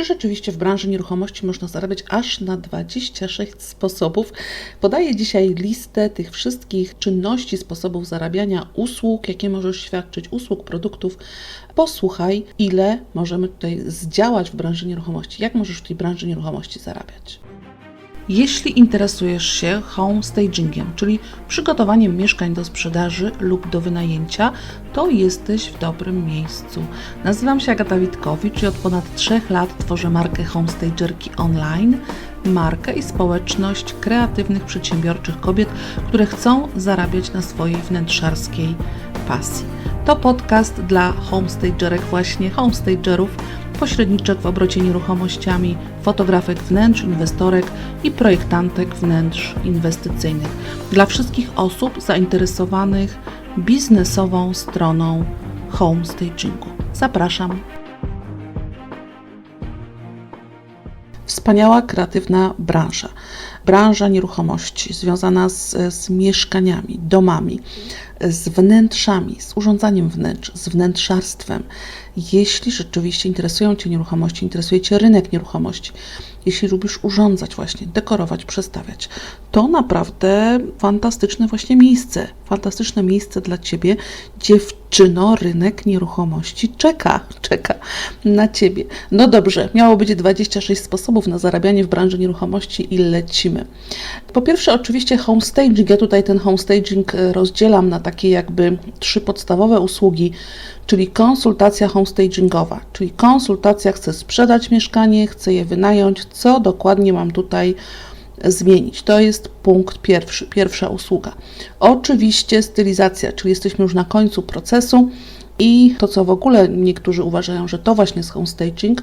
Czy rzeczywiście w branży nieruchomości można zarabiać aż na 26 sposobów? Podaję dzisiaj listę tych wszystkich czynności, sposobów zarabiania, usług, jakie możesz świadczyć, usług, produktów. Posłuchaj, ile możemy tutaj zdziałać w branży nieruchomości, jak możesz w tej branży nieruchomości zarabiać. Jeśli interesujesz się home stagingiem, czyli przygotowaniem mieszkań do sprzedaży lub do wynajęcia, to jesteś w dobrym miejscu. Nazywam się Agata Witkowicz i od ponad 3 lat tworzę markę Homestagerki Online, markę i społeczność kreatywnych, przedsiębiorczych kobiet, które chcą zarabiać na swojej wnętrzarskiej pasji. To podcast dla homestagerek, właśnie homestagerów, pośredniczek w obrocie nieruchomościami, fotografek wnętrz, inwestorek i projektantek wnętrz inwestycyjnych. Dla wszystkich osób zainteresowanych biznesową stroną homestagingu. Zapraszam. Wspaniała, kreatywna branża. Branża nieruchomości związana z, z mieszkaniami, domami, z wnętrzami, z urządzaniem wnętrz, z wnętrzarstwem. Jeśli rzeczywiście interesują Cię nieruchomości, interesuje Cię rynek nieruchomości, jeśli lubisz urządzać właśnie, dekorować, przestawiać, to naprawdę fantastyczne właśnie miejsce, fantastyczne miejsce dla Ciebie. Dziewczyno, rynek nieruchomości czeka, czeka na Ciebie. No dobrze, miało być 26 sposobów na zarabianie w branży nieruchomości i lecimy. Po pierwsze oczywiście homestaging, ja tutaj ten homestaging e, rozdzielam na takie jakby trzy podstawowe usługi, czyli konsultacja homestagingowa, czyli konsultacja, chcę sprzedać mieszkanie, chcę je wynająć, co dokładnie mam tutaj zmienić. To jest punkt pierwszy, pierwsza usługa. Oczywiście stylizacja, czyli jesteśmy już na końcu procesu. I to, co w ogóle niektórzy uważają, że to właśnie jest homestaging,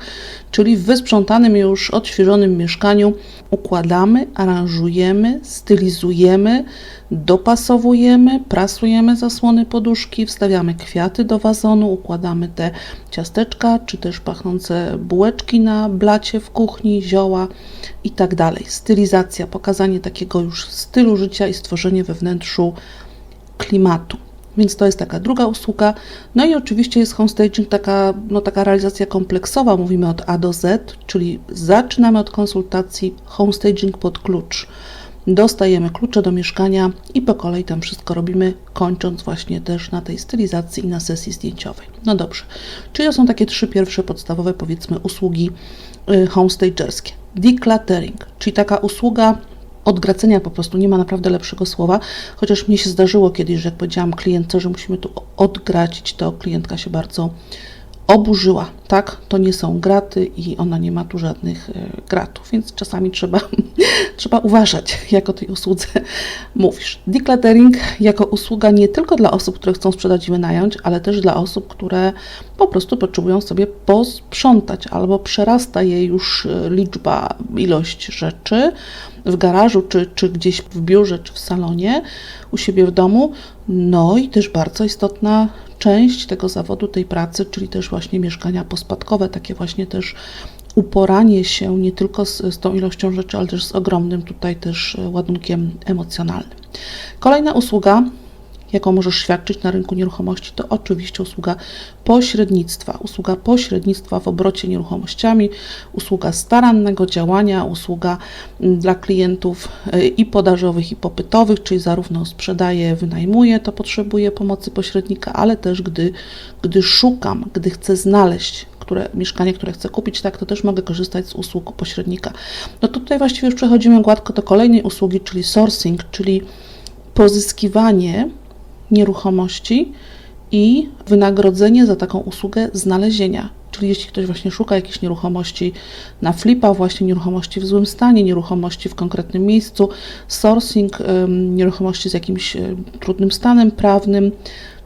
czyli w wysprzątanym już, odświeżonym mieszkaniu układamy, aranżujemy, stylizujemy, dopasowujemy, prasujemy zasłony poduszki, wstawiamy kwiaty do wazonu, układamy te ciasteczka, czy też pachnące bułeczki na blacie w kuchni, zioła i tak dalej. Stylizacja, pokazanie takiego już stylu życia i stworzenie we wnętrzu klimatu. Więc to jest taka druga usługa. No i oczywiście jest homestaging, taka, no, taka realizacja kompleksowa, mówimy od A do Z, czyli zaczynamy od konsultacji, homestaging pod klucz. Dostajemy klucze do mieszkania i po kolei tam wszystko robimy, kończąc właśnie też na tej stylizacji i na sesji zdjęciowej. No dobrze, czyli to są takie trzy pierwsze podstawowe, powiedzmy, usługi y, homestagerskie. Decluttering, czyli taka usługa odgracenia po prostu, nie ma naprawdę lepszego słowa, chociaż mnie się zdarzyło kiedyś, że jak powiedziałam klientce, że musimy tu odgracić, to klientka się bardzo oburzyła, tak? To nie są graty i ona nie ma tu żadnych e, gratów, więc czasami trzeba, trzeba uważać, jak o tej usłudze mówisz. Decluttering jako usługa nie tylko dla osób, które chcą sprzedać i wynająć, ale też dla osób, które po prostu potrzebują sobie posprzątać albo przerasta je już e, liczba, ilość rzeczy w garażu, czy, czy gdzieś w biurze, czy w salonie u siebie w domu. No i też bardzo istotna część tego zawodu, tej pracy, czyli też właśnie mieszkania pospadkowe, takie właśnie też uporanie się nie tylko z, z tą ilością rzeczy, ale też z ogromnym tutaj też e, ładunkiem emocjonalnym. Kolejna usługa jaką możesz świadczyć na rynku nieruchomości, to oczywiście usługa pośrednictwa. Usługa pośrednictwa w obrocie nieruchomościami, usługa starannego działania, usługa mm, dla klientów e, i podażowych, i popytowych, czyli zarówno sprzedaję, wynajmuję, to potrzebuję pomocy pośrednika, ale też gdy, gdy szukam, gdy chcę znaleźć które, mieszkanie, które chcę kupić, tak, to też mogę korzystać z usług pośrednika. No tutaj właściwie już przechodzimy gładko do kolejnej usługi, czyli sourcing, czyli pozyskiwanie nieruchomości i wynagrodzenie za taką usługę znalezienia. Czyli jeśli ktoś właśnie szuka jakiejś nieruchomości na flipa, właśnie nieruchomości w złym stanie, nieruchomości w konkretnym miejscu, sourcing nieruchomości z jakimś trudnym stanem prawnym,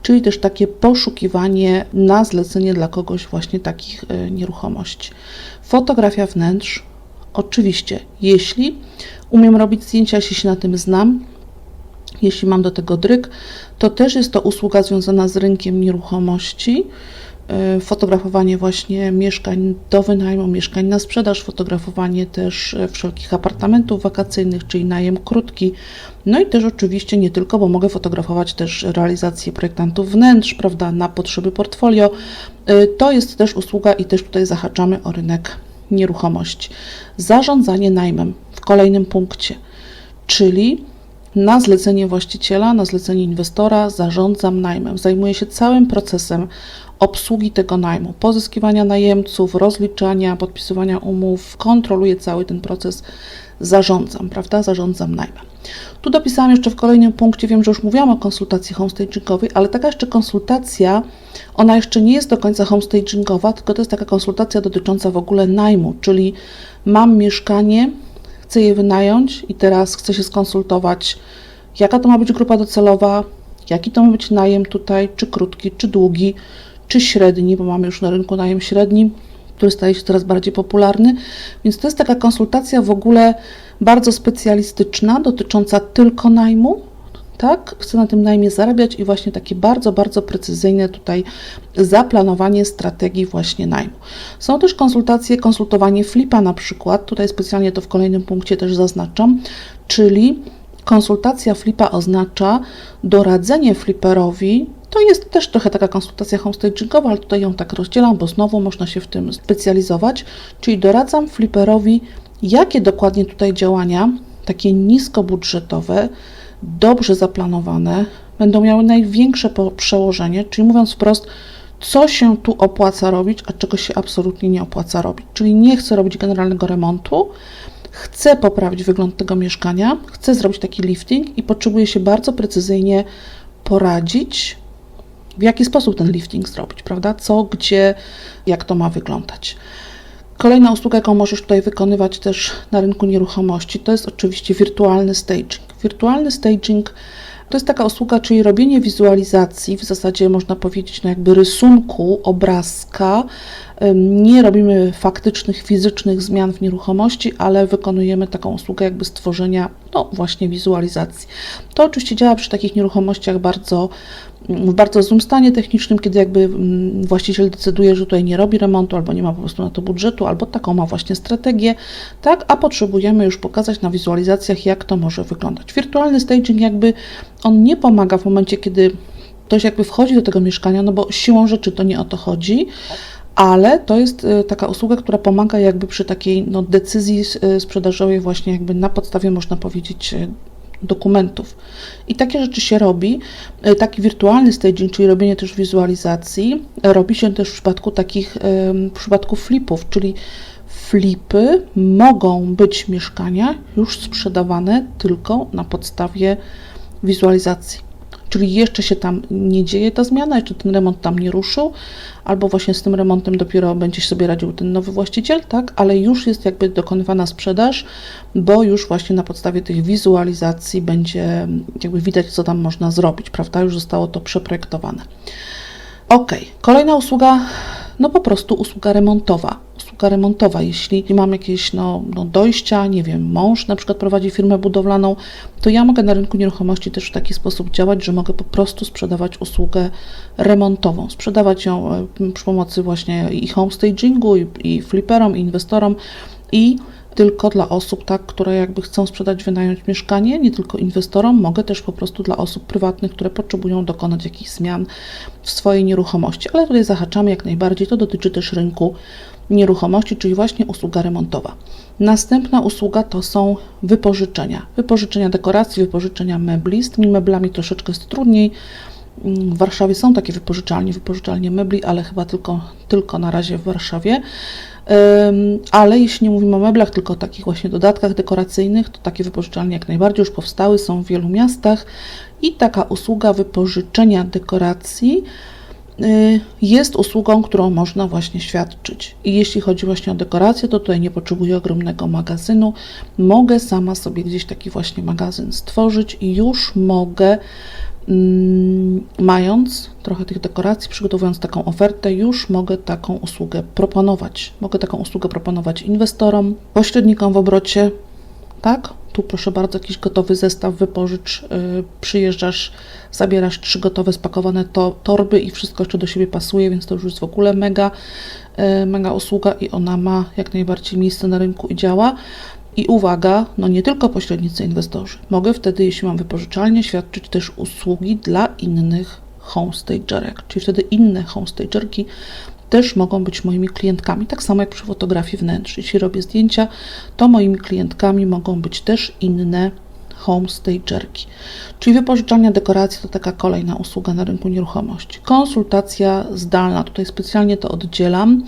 czyli też takie poszukiwanie na zlecenie dla kogoś właśnie takich e, nieruchomości. Fotografia wnętrz, oczywiście, jeśli umiem robić zdjęcia, jeśli się na tym znam, jeśli mam do tego dryk, to też jest to usługa związana z rynkiem nieruchomości. E, fotografowanie właśnie mieszkań do wynajmu, mieszkań na sprzedaż, fotografowanie też e, wszelkich apartamentów wakacyjnych, czyli najem krótki. No i też oczywiście nie tylko, bo mogę fotografować też realizację projektantów wnętrz, prawda, na potrzeby portfolio. E, to jest też usługa i też tutaj zahaczamy o rynek nieruchomości. Zarządzanie najmem w kolejnym punkcie, czyli na zlecenie właściciela, na zlecenie inwestora zarządzam najmem. Zajmuję się całym procesem obsługi tego najmu, pozyskiwania najemców, rozliczania, podpisywania umów, kontroluję cały ten proces, zarządzam, prawda? Zarządzam najmem. Tu dopisałam jeszcze w kolejnym punkcie, wiem, że już mówiłam o konsultacji homestagingowej, ale taka jeszcze konsultacja, ona jeszcze nie jest do końca homestagingowa, tylko to jest taka konsultacja dotycząca w ogóle najmu, czyli mam mieszkanie, chcę je wynająć i teraz chcę się skonsultować, jaka to ma być grupa docelowa, jaki to ma być najem tutaj, czy krótki, czy długi, czy średni, bo mamy już na rynku najem średni, który staje się coraz bardziej popularny. Więc to jest taka konsultacja w ogóle bardzo specjalistyczna, dotycząca tylko najmu. Tak, chcę na tym najmie zarabiać i właśnie takie bardzo, bardzo precyzyjne tutaj zaplanowanie strategii właśnie najmu. Są też konsultacje, konsultowanie flipa na przykład, tutaj specjalnie to w kolejnym punkcie też zaznaczam, czyli konsultacja flipa oznacza doradzenie fliperowi to jest też trochę taka konsultacja homestagingowa, ale tutaj ją tak rozdzielam, bo znowu można się w tym specjalizować. Czyli doradzam fliperowi, jakie dokładnie tutaj działania, takie niskobudżetowe, dobrze zaplanowane, będą miały największe przełożenie, czyli mówiąc wprost, co się tu opłaca robić, a czego się absolutnie nie opłaca robić. Czyli nie chcę robić generalnego remontu, chcę poprawić wygląd tego mieszkania, chcę zrobić taki lifting i potrzebuję się bardzo precyzyjnie poradzić, w jaki sposób ten lifting zrobić, prawda? Co, gdzie, jak to ma wyglądać. Kolejna usługa, jaką możesz tutaj wykonywać też na rynku nieruchomości, to jest oczywiście wirtualny staging. Wirtualny staging to jest taka usługa, czyli robienie wizualizacji, w zasadzie można powiedzieć, no jakby rysunku, obrazka. Nie robimy faktycznych, fizycznych zmian w nieruchomości, ale wykonujemy taką usługę jakby stworzenia, no właśnie wizualizacji. To oczywiście działa przy takich nieruchomościach bardzo w bardzo złym stanie technicznym, kiedy jakby mm, właściciel decyduje, że tutaj nie robi remontu, albo nie ma po prostu na to budżetu, albo taką ma właśnie strategię, tak, a potrzebujemy już pokazać na wizualizacjach, jak to może wyglądać. Wirtualny staging jakby on nie pomaga w momencie, kiedy ktoś jakby wchodzi do tego mieszkania, no bo siłą rzeczy to nie o to chodzi, ale to jest y, taka usługa, która pomaga jakby przy takiej no, decyzji y, sprzedażowej właśnie jakby na podstawie, można powiedzieć, y, dokumentów. I takie rzeczy się robi. E, taki wirtualny staging, czyli robienie też wizualizacji, robi się też w przypadku takich w przypadku flipów, czyli flipy mogą być mieszkania już sprzedawane tylko na podstawie wizualizacji czyli jeszcze się tam nie dzieje ta zmiana, jeszcze ten remont tam nie ruszył, albo właśnie z tym remontem dopiero będzie sobie radził ten nowy właściciel, tak, ale już jest jakby dokonywana sprzedaż, bo już właśnie na podstawie tych wizualizacji będzie jakby widać, co tam można zrobić, prawda, już zostało to przeprojektowane. Ok, kolejna usługa, no po prostu usługa remontowa usługa remontowa. Jeśli mam jakieś no, no, dojścia, nie wiem, mąż na przykład prowadzi firmę budowlaną, to ja mogę na rynku nieruchomości też w taki sposób działać, że mogę po prostu sprzedawać usługę remontową. Sprzedawać ją e, przy pomocy właśnie i homestagingu, i, i fliperom, i inwestorom, i tylko dla osób, tak, które jakby chcą sprzedać, wynająć mieszkanie, nie tylko inwestorom, mogę też po prostu dla osób prywatnych, które potrzebują dokonać jakichś zmian w swojej nieruchomości. Ale tutaj zahaczamy jak najbardziej, to dotyczy też rynku nieruchomości, czyli właśnie usługa remontowa. Następna usługa to są wypożyczenia. Wypożyczenia dekoracji, wypożyczenia mebli. Z tymi meblami troszeczkę jest trudniej. W Warszawie są takie wypożyczalnie, wypożyczalnie mebli, ale chyba tylko, tylko na razie w Warszawie. Ale jeśli nie mówimy o meblach, tylko o takich właśnie dodatkach dekoracyjnych, to takie wypożyczalnie jak najbardziej już powstały, są w wielu miastach i taka usługa wypożyczenia dekoracji jest usługą, którą można właśnie świadczyć. I jeśli chodzi właśnie o dekorację, to tutaj nie potrzebuję ogromnego magazynu. Mogę sama sobie gdzieś taki właśnie magazyn stworzyć i już mogę, mm, mając trochę tych dekoracji, przygotowując taką ofertę, już mogę taką usługę proponować. Mogę taką usługę proponować inwestorom, pośrednikom w obrocie, tak? Tu proszę bardzo, jakiś gotowy zestaw wypożycz, yy, przyjeżdżasz, zabierasz trzy gotowe spakowane to, torby i wszystko jeszcze do siebie pasuje, więc to już jest w ogóle mega, yy, mega usługa i ona ma jak najbardziej miejsce na rynku i działa. I uwaga, no nie tylko pośrednicy inwestorzy. Mogę wtedy, jeśli mam wypożyczalnie, świadczyć też usługi dla innych homestagerek, czyli wtedy inne homestagerki też mogą być moimi klientkami. Tak samo jak przy fotografii wnętrz. Jeśli robię zdjęcia, to moimi klientkami mogą być też inne homestagerki. Czyli wypożyczalnia dekoracji to taka kolejna usługa na rynku nieruchomości. Konsultacja zdalna, tutaj specjalnie to oddzielam,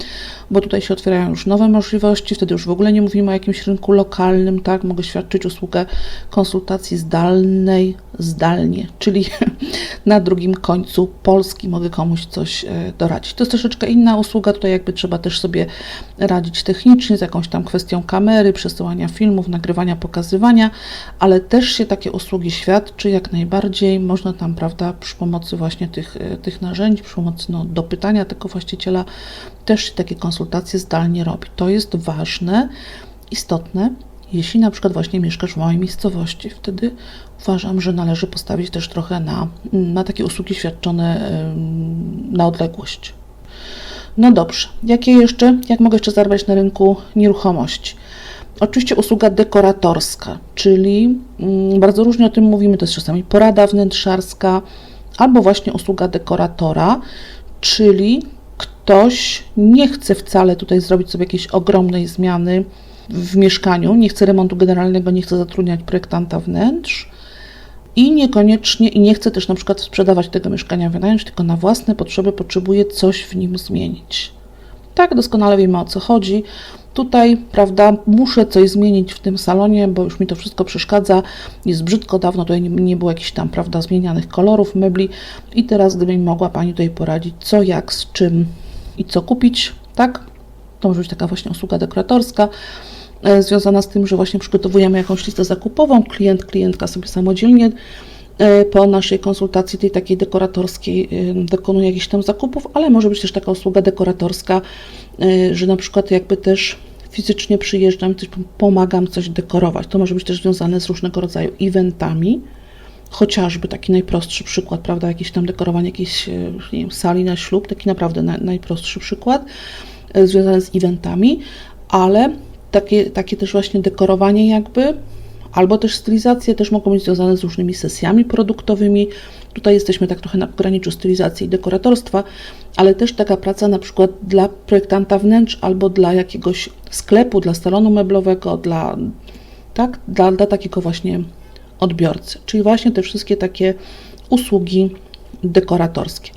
bo tutaj się otwierają już nowe możliwości, wtedy już w ogóle nie mówimy o jakimś rynku lokalnym, tak? Mogę świadczyć usługę konsultacji zdalnej zdalnie, czyli na drugim końcu Polski mogę komuś coś e, doradzić. To jest troszeczkę inna usługa, tutaj jakby trzeba też sobie radzić technicznie z jakąś tam kwestią kamery, przesyłania filmów, nagrywania, pokazywania, ale też się takie usługi świadczy jak najbardziej. Można tam, prawda, przy pomocy właśnie tych, e, tych narzędzi, przy pomocy no, dopytania tego właściciela, też się takie konsultacje zdalnie robi. To jest ważne, istotne, jeśli na przykład właśnie mieszkasz w małej miejscowości. Wtedy uważam, że należy postawić też trochę na, na takie usługi świadczone na odległość. No dobrze, jakie jeszcze, jak mogę jeszcze zarabiać na rynku nieruchomości? Oczywiście usługa dekoratorska, czyli mm, bardzo różnie o tym mówimy, to jest czasami porada wnętrzarska, albo właśnie usługa dekoratora, czyli ktoś nie chce wcale tutaj zrobić sobie jakiejś ogromnej zmiany w mieszkaniu, nie chce remontu generalnego, nie chce zatrudniać projektanta wnętrz i niekoniecznie i nie chce też na przykład sprzedawać tego mieszkania wynająć, tylko na własne potrzeby potrzebuje coś w nim zmienić. Tak, doskonale wiemy o co chodzi. Tutaj, prawda, muszę coś zmienić w tym salonie, bo już mi to wszystko przeszkadza. Jest brzydko, dawno tutaj nie, nie było jakichś tam, prawda, zmienianych kolorów mebli. I teraz, gdyby mi mogła Pani tutaj poradzić, co, jak, z czym i co kupić, tak? To może być taka właśnie usługa dekoratorska e, związana z tym, że właśnie przygotowujemy jakąś listę zakupową, klient, klientka sobie samodzielnie po naszej konsultacji tej takiej dekoratorskiej e, dokonuje jakichś tam zakupów, ale może być też taka usługa dekoratorska, że na przykład jakby też fizycznie przyjeżdżam, coś pomagam coś dekorować. To może być też związane z różnego rodzaju eventami, chociażby taki najprostszy przykład, prawda, jakieś tam dekorowanie jakiejś nie wiem, sali na ślub, taki naprawdę na, najprostszy przykład związane z eventami, ale takie, takie też właśnie dekorowanie jakby, albo też stylizacje też mogą być związane z różnymi sesjami produktowymi. Tutaj jesteśmy tak trochę na pograniczu stylizacji i dekoratorstwa, ale też taka praca na przykład dla projektanta wnętrz albo dla jakiegoś sklepu, dla salonu meblowego, dla, tak, dla, dla takiego właśnie odbiorcy. Czyli właśnie te wszystkie takie usługi dekoratorskie.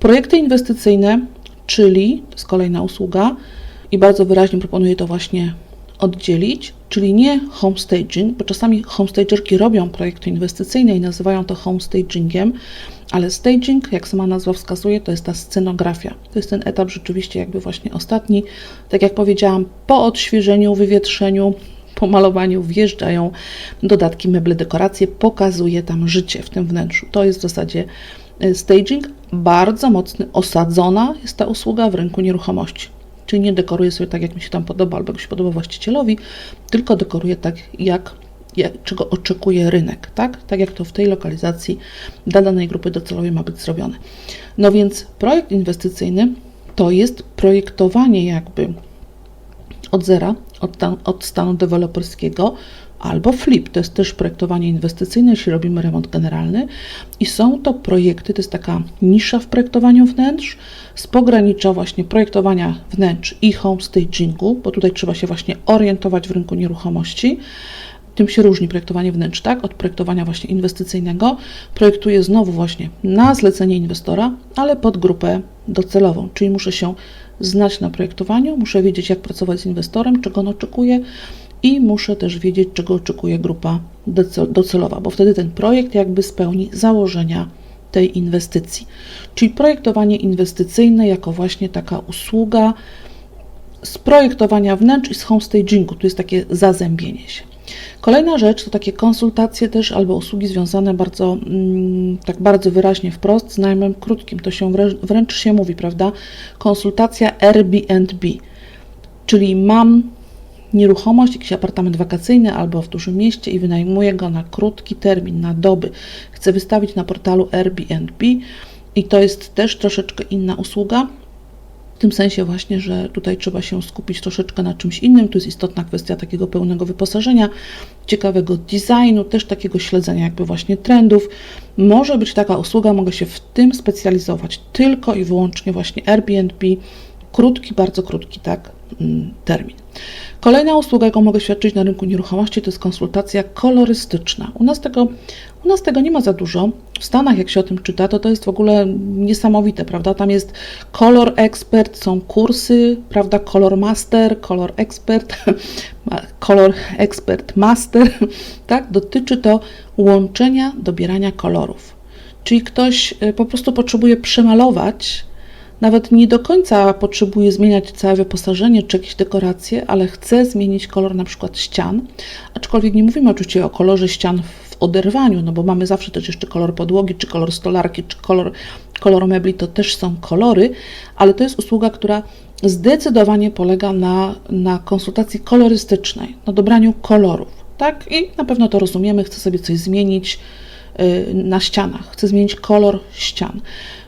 Projekty inwestycyjne, czyli to jest kolejna usługa i bardzo wyraźnie proponuję to właśnie oddzielić, czyli nie homestaging, bo czasami homestagerki robią projekty inwestycyjne i nazywają to homestagingiem, ale staging, jak sama nazwa wskazuje, to jest ta scenografia. To jest ten etap rzeczywiście jakby właśnie ostatni. Tak jak powiedziałam, po odświeżeniu, wywietrzeniu, po malowaniu wjeżdżają dodatki, meble, dekoracje, pokazuje tam życie w tym wnętrzu. To jest w zasadzie e, staging. Bardzo mocny, osadzona jest ta usługa w rynku nieruchomości. Czyli nie dekoruje sobie tak, jak mi się tam podoba, albo jak się podoba właścicielowi, tylko dekoruje tak, jak, jak czego oczekuje rynek, tak? Tak jak to w tej lokalizacji dla danej grupy docelowej ma być zrobione. No więc projekt inwestycyjny to jest projektowanie jakby od zera, od, od stanu deweloperskiego, albo flip, to jest też projektowanie inwestycyjne, jeśli robimy remont generalny. I są to projekty, to jest taka nisza w projektowaniu wnętrz, z pogranicza właśnie projektowania wnętrz i homestagingu, bo tutaj trzeba się właśnie orientować w rynku nieruchomości. Tym się różni projektowanie wnętrz, tak? Od projektowania właśnie inwestycyjnego. Projektuję znowu właśnie na zlecenie inwestora, ale pod grupę docelową, czyli muszę się znać na projektowaniu, muszę wiedzieć, jak pracować z inwestorem, czego on oczekuje i muszę też wiedzieć, czego oczekuje grupa docelowa, bo wtedy ten projekt jakby spełni założenia tej inwestycji. Czyli projektowanie inwestycyjne jako właśnie taka usługa z projektowania wnętrz i z homestagingu. Tu jest takie zazębienie się. Kolejna rzecz to takie konsultacje też albo usługi związane bardzo, mm, tak bardzo wyraźnie wprost z najmem krótkim. To się wręcz, wręcz się mówi, prawda? Konsultacja Airbnb. Czyli mam nieruchomość, jakiś apartament wakacyjny albo w dużym mieście i wynajmuję go na krótki termin, na doby. Chcę wystawić na portalu Airbnb i to jest też troszeczkę inna usługa. W tym sensie właśnie, że tutaj trzeba się skupić troszeczkę na czymś innym. Tu jest istotna kwestia takiego pełnego wyposażenia, ciekawego designu, też takiego śledzenia jakby właśnie trendów. Może być taka usługa, mogę się w tym specjalizować tylko i wyłącznie właśnie Airbnb, krótki, bardzo krótki, tak, mm, termin. Kolejna usługa, jaką mogę świadczyć na rynku nieruchomości, to jest konsultacja kolorystyczna. U nas tego, u nas tego nie ma za dużo. W Stanach, jak się o tym czyta, to to jest w ogóle niesamowite, prawda? Tam jest kolor ekspert, są kursy, prawda? Kolor master, kolor ekspert, kolor ekspert master, tak? Dotyczy to łączenia, dobierania kolorów. Czyli ktoś y, po prostu potrzebuje przemalować nawet nie do końca potrzebuje zmieniać całe wyposażenie czy jakieś dekoracje, ale chce zmienić kolor na przykład ścian, aczkolwiek nie mówimy oczywiście o kolorze ścian w oderwaniu, no bo mamy zawsze też jeszcze kolor podłogi, czy kolor stolarki, czy kolor, kolor mebli, to też są kolory, ale to jest usługa, która zdecydowanie polega na, na konsultacji kolorystycznej, na dobraniu kolorów, tak? I na pewno to rozumiemy, chcę sobie coś zmienić y, na ścianach, chcę zmienić kolor ścian,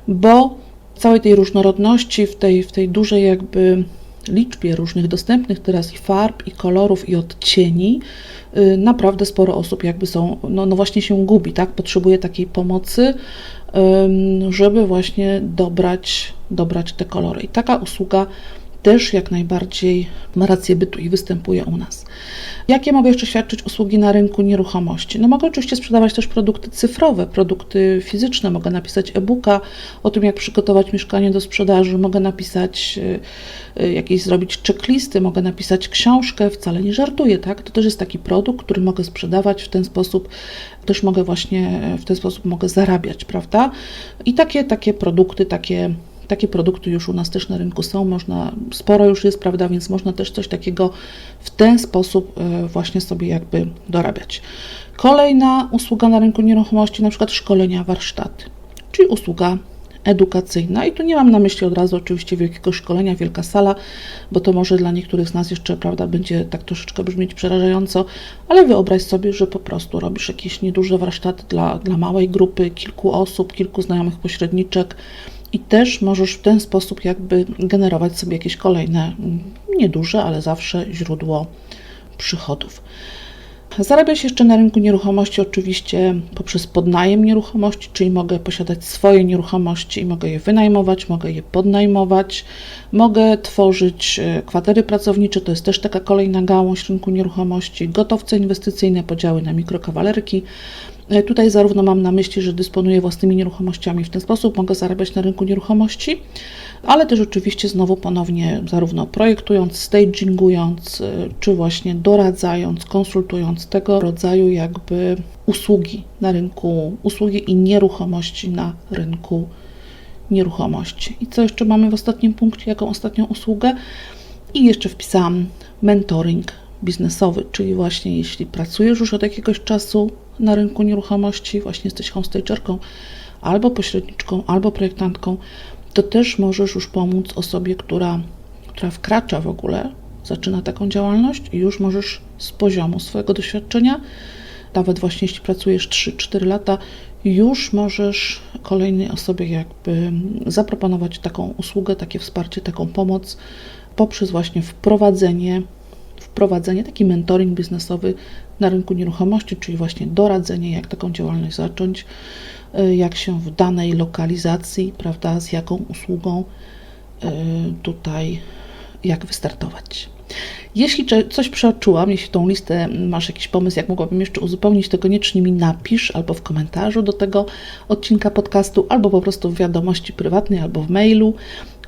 bo całej tej różnorodności, w tej, w tej dużej jakby liczbie różnych dostępnych teraz i farb, i kolorów, i odcieni, y, naprawdę sporo osób jakby są, no, no właśnie się gubi, tak? Potrzebuje takiej pomocy, żeby właśnie dobrać, dobrać te kolory. I taka usługa też jak najbardziej ma rację bytu i występuje u nas. Jakie mogę jeszcze świadczyć usługi na rynku nieruchomości? No mogę oczywiście sprzedawać też produkty cyfrowe, produkty fizyczne. Mogę napisać e-booka o tym, jak przygotować mieszkanie do sprzedaży. Mogę napisać y, y, jakieś zrobić checklisty, mogę napisać książkę. Wcale nie żartuję, tak? To też jest taki produkt, który mogę sprzedawać w ten sposób. Też mogę właśnie w ten sposób mogę zarabiać, prawda? I takie, takie produkty, takie takie produkty już u nas też na rynku są, można, sporo już jest, prawda, więc można też coś takiego w ten sposób e, właśnie sobie jakby dorabiać. Kolejna usługa na rynku nieruchomości, na przykład szkolenia, warsztaty, czyli usługa edukacyjna. I tu nie mam na myśli od razu oczywiście wielkiego szkolenia, wielka sala, bo to może dla niektórych z nas jeszcze, prawda, będzie tak troszeczkę brzmieć przerażająco, ale wyobraź sobie, że po prostu robisz jakieś nieduże warsztaty dla, dla małej grupy, kilku osób, kilku znajomych pośredniczek, i też możesz w ten sposób jakby generować sobie jakieś kolejne, nieduże, ale zawsze źródło przychodów. Zarabia się jeszcze na rynku nieruchomości oczywiście poprzez podnajem nieruchomości, czyli mogę posiadać swoje nieruchomości i mogę je wynajmować, mogę je podnajmować, mogę tworzyć e, kwatery pracownicze, to jest też taka kolejna gałąź rynku nieruchomości, gotowce inwestycyjne, podziały na mikrokawalerki, tutaj zarówno mam na myśli, że dysponuję własnymi nieruchomościami, w ten sposób mogę zarabiać na rynku nieruchomości, ale też oczywiście znowu ponownie zarówno projektując, stagingując, e, czy właśnie doradzając, konsultując tego rodzaju jakby usługi na rynku, usługi i nieruchomości na rynku nieruchomości. I co jeszcze mamy w ostatnim punkcie, jaką ostatnią usługę? I jeszcze wpisałam mentoring biznesowy, czyli właśnie jeśli pracujesz już od jakiegoś czasu na rynku nieruchomości, właśnie jesteś homestagerką, albo pośredniczką, albo projektantką, to też możesz już pomóc osobie, która, która wkracza w ogóle, zaczyna taką działalność i już możesz z poziomu swojego doświadczenia, nawet właśnie jeśli pracujesz 3-4 lata, już możesz kolejnej osobie jakby zaproponować taką usługę, takie wsparcie, taką pomoc poprzez właśnie wprowadzenie wprowadzenie, taki mentoring biznesowy na rynku nieruchomości, czyli właśnie doradzenie, jak taką działalność zacząć, y, jak się w danej lokalizacji, prawda, z jaką usługą y, tutaj, jak wystartować. Jeśli coś przeoczyłam, jeśli tą listę masz jakiś pomysł, jak mogłabym jeszcze uzupełnić, to koniecznie mi napisz albo w komentarzu do tego odcinka podcastu, albo po prostu w wiadomości prywatnej, albo w mailu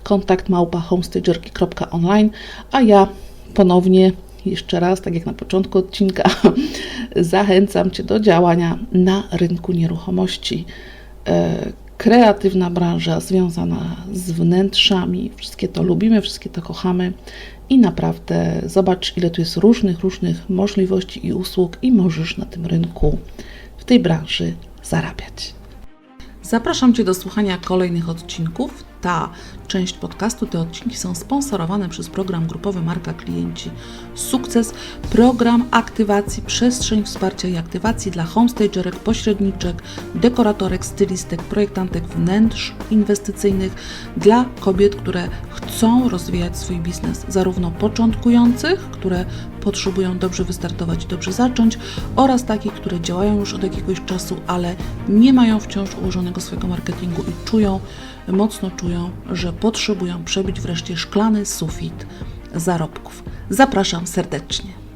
kontakt małpa homestagerki.online, a ja ponownie jeszcze raz, tak jak na początku odcinka, zachęcam Cię do działania na rynku nieruchomości. E, kreatywna branża związana z wnętrzami, wszystkie to lubimy, wszystkie to kochamy i naprawdę zobacz, ile tu jest różnych, różnych możliwości i usług, i możesz na tym rynku, w tej branży zarabiać. Zapraszam Cię do słuchania kolejnych odcinków. Ta część podcastu, te odcinki są sponsorowane przez program grupowy Marka Klienci Sukces, program aktywacji, przestrzeń wsparcia i aktywacji dla homestagerek, pośredniczek, dekoratorek, stylistek, projektantek wnętrz inwestycyjnych dla kobiet, które chcą rozwijać swój biznes, zarówno początkujących, które potrzebują dobrze wystartować i dobrze zacząć, oraz takich, które działają już od jakiegoś czasu, ale nie mają wciąż ułożonego swojego marketingu i czują, mocno czują, że potrzebują przebić wreszcie szklany sufit zarobków. Zapraszam serdecznie.